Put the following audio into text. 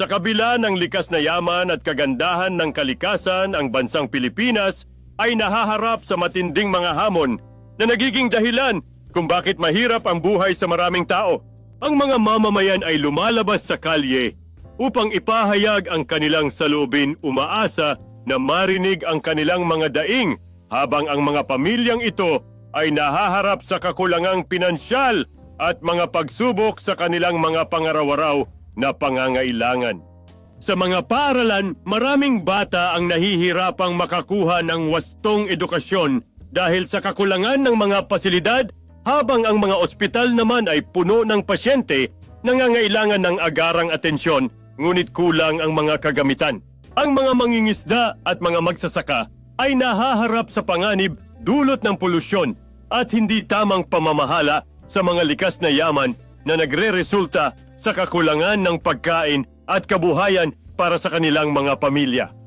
Sa kabila ng likas na yaman at kagandahan ng kalikasan, ang bansang Pilipinas ay nahaharap sa matinding mga hamon na nagiging dahilan kung bakit mahirap ang buhay sa maraming tao. Ang mga mamamayan ay lumalabas sa kalye upang ipahayag ang kanilang salubin umaasa na marinig ang kanilang mga daing habang ang mga pamilyang ito ay nahaharap sa kakulangang pinansyal at mga pagsubok sa kanilang mga pangaraw-araw na pangangailangan. Sa mga paaralan, maraming bata ang nahihirapang makakuha ng wastong edukasyon dahil sa kakulangan ng mga pasilidad habang ang mga ospital naman ay puno ng pasyente nangangailangan ng agarang atensyon ngunit kulang ang mga kagamitan. Ang mga mangingisda at mga magsasaka ay nahaharap sa panganib dulot ng polusyon at hindi tamang pamamahala sa mga likas na yaman na nagre-resulta sa kakulangan ng pagkain at kabuhayan para sa kanilang mga pamilya.